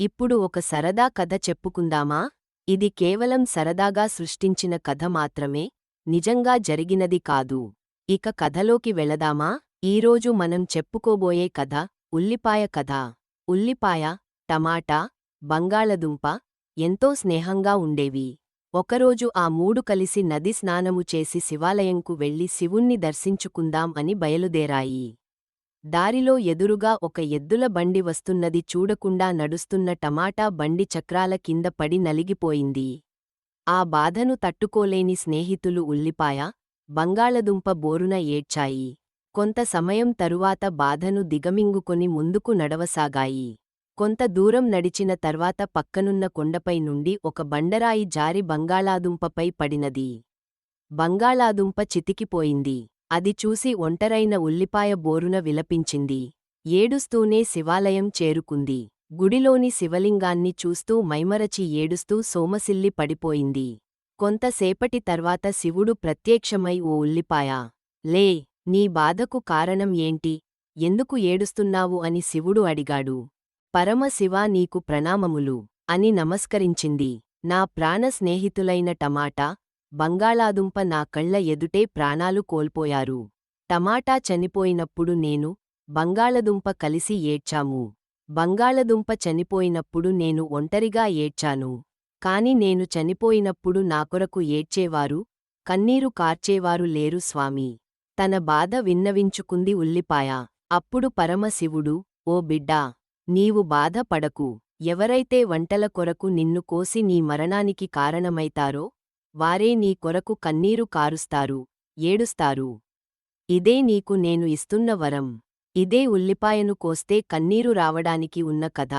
ఇప్పుడు ఒక సరదా కథ చెప్పుకుందామా? ఇది కేవలం సరదాగా సృష్టించిన కథ మాత్రమే నిజంగా జరిగినది కాదు. ఇక కథలోకి వెళదామా? ఈరోజు మనం చెప్పుకోబోయే కథ ఉల్లిపాయ కథ. ఉల్లిపాయ టమాటా బంగాళదుంప ఎంతో స్నేహంగా ఉండేవి. ఒకరోజు ఆ మూడు కలిసి నది స్నానము చేసి శివాలయంకు వెళ్ళి శివుణ్ణి దర్శించుకుందాం అని బయలుదేరాయి. దారిలో ఎదురుగా ఒక ఎద్దుల బండి వస్తున్నది చూడకుండా నడుస్తున్న టమాటా బండి చక్రాల కింద పడి నలిగిపోయింది. ఆ బాధను తట్టుకోలేని స్నేహితులు ఉల్లిపాయ బంగాళదుంప బోరున ఏడ్చాయి. కొంత సమయం తరువాత బాధను దిగమింగుకొని ముందుకు నడవసాగాయి. కొంత దూరం నడిచిన తర్వాత పక్కనున్న కొండపై నుండి ఒక బండరాయి జారి బంగాళాదుంపపై పడినది. బంగాళాదుంప చితికిపోయింది. అది చూసి ఒంటరైన ఉల్లిపాయ బోరున విలపించింది. ఏడుస్తూనే శివాలయం చేరుకుంది. గుడిలోని శివలింగాన్ని చూస్తూ మైమరచి ఏడుస్తూ సోమసిల్లి పడిపోయింది. కొంతసేపటి తర్వాత శివుడు ప్రత్యక్షమై ఓ ఉల్లిపాయ లే నీ బాధకు కారణం ఏంటి? ఎందుకు ఏడుస్తున్నావు? అని శివుడు అడిగాడు. పరమశివ నీకు ప్రణామములు అని నమస్కరించింది. నా ప్రాణ స్నేహితులైన టమాటా బంగాళాదుంప నా కళ్ళ ఎదుటే ప్రాణాలు కోల్పోయారు. టమాటా చనిపోయినప్పుడు నేను బంగాళదుంప కలిసి ఏడ్చాము. బంగాళదుంప చనిపోయినప్పుడు నేను ఒంటరిగా ఏడ్చాను. కాని నేను చనిపోయినప్పుడు నా కొరకు ఏడ్చేవారు కన్నీరు కార్చేవారు లేరు స్వామి. తన బాధ విన్నవించుకుంది ఉల్లిపాయ. అప్పుడు పరమశివుడు ఓ బిడ్డా నీవు బాధ పడకు ఎవరైతే వంటల కొరకు నిన్ను కోసి నీ మరణానికి కారణమైతారో వారే నీ కొరకు కన్నీరు కారుస్తారు ఏడుస్తారు. ఇదే నీకు నేను ఇస్తున్న వరం. ఇదే ఉల్లిపాయను కోస్తే కన్నీరు రావడానికి ఉన్న కథ.